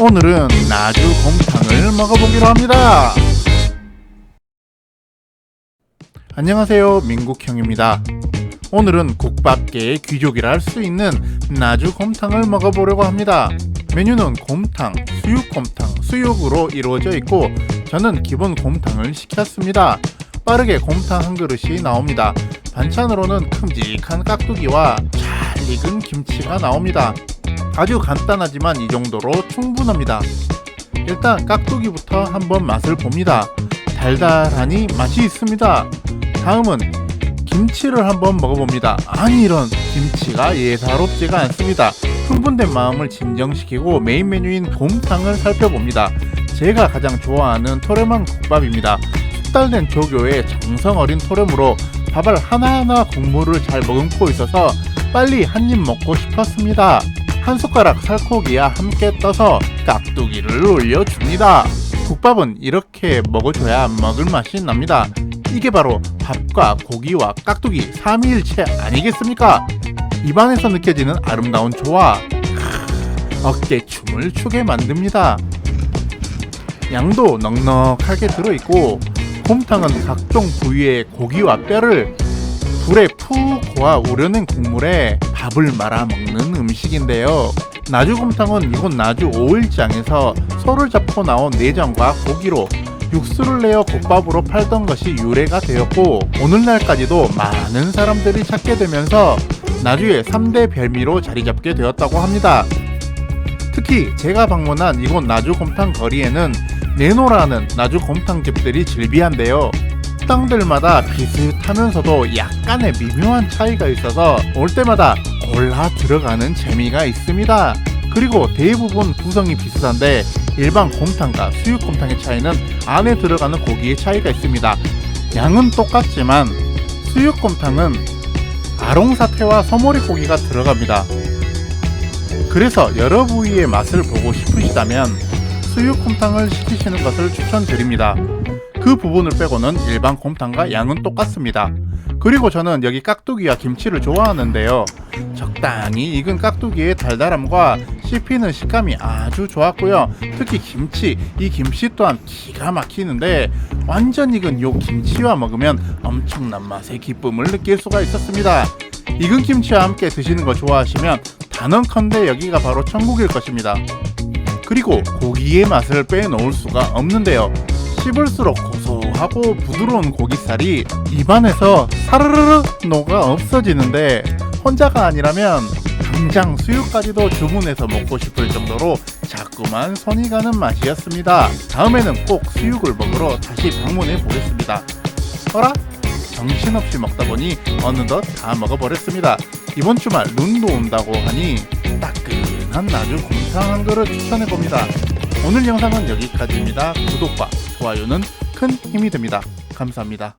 오늘은 나주 곰탕을 먹어보기로 합니다. 안녕하세요, 민국형입니다. 오늘은 국밥계의 귀족이라 할 수 있는 나주 곰탕을 먹어보려고 합니다. 메뉴는 곰탕, 수육곰탕, 수육으로 이루어져 있고 저는 기본 곰탕을 시켰습니다. 빠르게 곰탕 한 그릇이 나옵니다. 반찬으로는 큼직한 깍두기와 잘 익은 김치가 나옵니다. 아주 간단하지만 이 정도로 충분합니다. 일단 깍두기부터 한번 맛을 봅니다. 달달하니 맛이 있습니다. 다음은 김치를 한번 먹어봅니다. 아니 이런 김치가 예사롭지가 않습니다. 흥분된 마음을 진정시키고 메인 메뉴인 곰탕을 살펴봅니다. 제가 가장 좋아하는 토레만 국밥입니다. 숙달된 조교의 정성 어린 토렴으로 밥알 하나하나 국물을 잘 머금고 있어서 빨리 한 입 먹고 싶었습니다. 한 숟가락 살코기와 함께 떠서 깍두기를 올려줍니다. 국밥은 이렇게 먹어줘야 먹을 맛이 납니다. 이게 바로 밥과 고기와 깍두기 삼위일체 아니겠습니까? 입안에서 느껴지는 아름다운 조화 어깨춤을 추게 만듭니다. 양도 넉넉하게 들어있고 곰탕은 각종 부위의 고기와 뼈를 불에 푹 고아 우려낸 국물에 밥을 말아 먹는 음식인데요. 나주곰탕은 이곳 나주 오일장에서 소를 잡고 나온 내장과 고기로 육수를 내어 국밥으로 팔던 것이 유래가 되었고 오늘날까지도 많은 사람들이 찾게 되면서 나주의 3대 별미로 자리 잡게 되었다고 합니다. 특히 제가 방문한 이곳 나주곰탕 거리에는 네노라는 나주 곰탕집들이 즐비한데요. 식당들마다 비슷하면서도 약간의 미묘한 차이가 있어서 올 때마다 골라 들어가는 재미가 있습니다. 그리고 대부분 구성이 비슷한데 일반 곰탕과 수육곰탕의 차이는 안에 들어가는 고기의 차이가 있습니다. 양은 똑같지만 수육곰탕은 아롱사태와 소머리 고기가 들어갑니다. 그래서 여러 부위의 맛을 보고 싶으시다면 수육곰탕을 시키시는 것을 추천드립니다. 그 부분을 빼고는 일반 곰탕과 양은 똑같습니다. 그리고 저는 여기 깍두기와 김치를 좋아하는데요. 적당히 익은 깍두기의 달달함과 씹히는 식감이 아주 좋았고요. 특히 김치, 이 김치 또한 기가 막히는데 완전 익은 요 김치와 먹으면 엄청난 맛의 기쁨을 느낄 수가 있었습니다. 익은 김치와 함께 드시는 거 좋아하시면 단언컨대 여기가 바로 천국일 것입니다. 그리고 고기의 맛을 빼놓을 수가 없는데요. 씹을수록 고소하고 부드러운 고기살이 입안에서 사르르르 녹아 없어지는데 혼자가 아니라면 당장 수육까지도 주문해서 먹고 싶을 정도로 자꾸만 손이 가는 맛이었습니다. 다음에는 꼭 수육을 먹으러 다시 방문해 보겠습니다. 어라? 정신없이 먹다 보니 어느덧 다 먹어버렸습니다. 이번 주말 눈도 온다고 하니 따끈한 나주 곰탕 한 그릇 추천해 봅니다. 오늘 영상은 여기까지입니다. 구독과 좋아요는 큰 힘이 됩니다. 감사합니다.